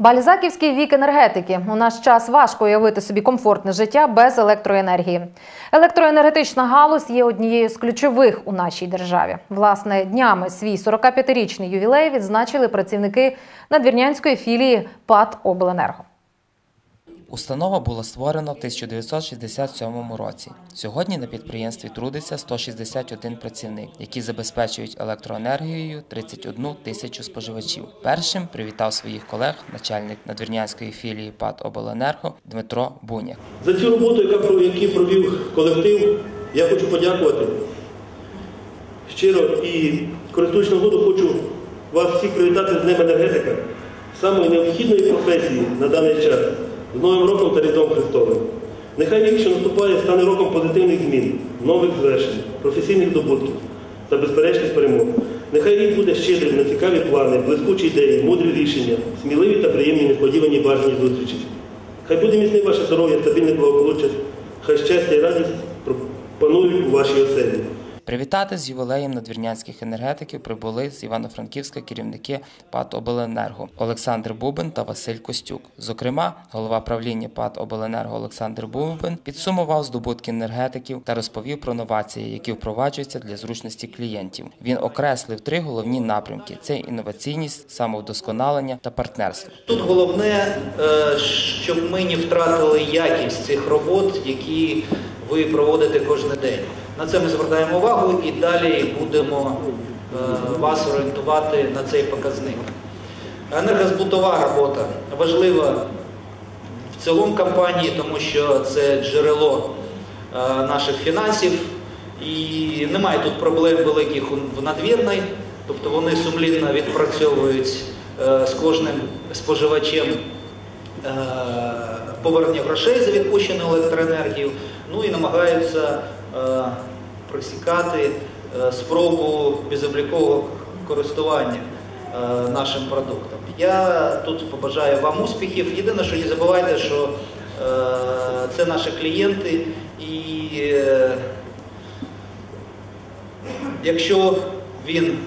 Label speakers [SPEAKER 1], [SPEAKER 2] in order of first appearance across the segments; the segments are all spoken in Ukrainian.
[SPEAKER 1] Бальзаківський вік енергетики. У наш час важко уявити собі комфортне життя без електроенергії. Електроенергетична галузь є однією з ключових у нашій державі. Власне, днями свій 45-річний ювілей відзначили працівники надвірнянської філії ПАД Обленерго.
[SPEAKER 2] Установа була створена в 1967 році. Сьогодні на підприємстві трудиться 161 працівник, які забезпечують електроенергією 31 тисячу споживачів. Першим привітав своїх колег начальник надвірнянської філії ПАТ Обленерго Дмитро Буняк.
[SPEAKER 3] За цю роботу, які провів колектив, я хочу подякувати щиро і користуючись нагоду, хочу вас всіх привітати з Днем енергетика, самої необхідної професії на даний час, з Новим роком та Різдвом Христовим. Нехай рік, що наступає, стане роком позитивних змін, нових звершень, професійних добутків та безперечних перемог. Нехай рік буде щедрим на цікаві плани, блискучі ідеї, мудрі рішення, сміливі та приємні несподівані бажані зустрічі. Хай буде міцне ваше здоров'я, стабільне благополуччя, хай щастя і радість панують у вашій оселі.
[SPEAKER 2] Привітати з ювілеєм надвірнянських енергетиків прибули з Івано-Франківська керівники ПАТ Обленерго Олександр Бубин та Василь Костюк. Зокрема, голова правління ПАТ Обленерго Олександр Бубин підсумував здобутки енергетиків та розповів про новації, які впроваджуються для зручності клієнтів. Він окреслив три головні напрямки: це інноваційність, самовдосконалення та партнерство.
[SPEAKER 4] Тут головне, е, щоб ми не втратили якість цих робот, які ви проводите кожен день. На це ми звертаємо увагу і далі будемо е, вас орієнтувати на цей показник. Енергозбутова робота важлива в цілому компанії, тому що це джерело е, наших фінансів. І немає тут проблем великих в надвірній, тобто вони сумлінно відпрацьовують е, з кожним споживачем повернення грошей за відпущену електроенергію, ну і намагаються пресікати е, спробу безоблікового користування е, нашим продуктом. Я тут побажаю вам успіхів. Єдине, що не забувайте, що е, це наші клієнти і Якщо він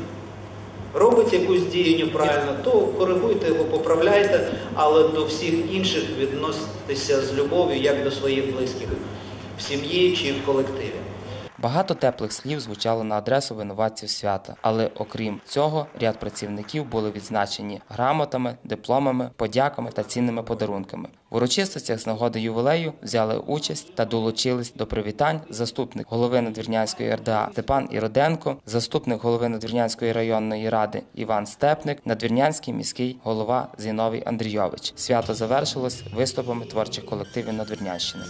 [SPEAKER 4] робить якусь дію неправильно, то коригуйте його, поправляйте, але до всіх інших відноситеся з любов'ю, як до своїх близьких в сім'ї чи в колективі.
[SPEAKER 2] Багато теплих слів звучало на адресу винуватців свята, але окрім цього, ряд працівників були відзначені грамотами, дипломами, подяками та цінними подарунками. В урочистостях з нагоди ювілею взяли участь та долучились до привітань заступник голови Надвірнянської РДА Степан Іроденко, заступник голови Надвірнянської районної ради Іван Степник, Надвірнянський міський голова Зіновій Андрійович. Свято завершилось виступами творчих колективів Надвірнянщини.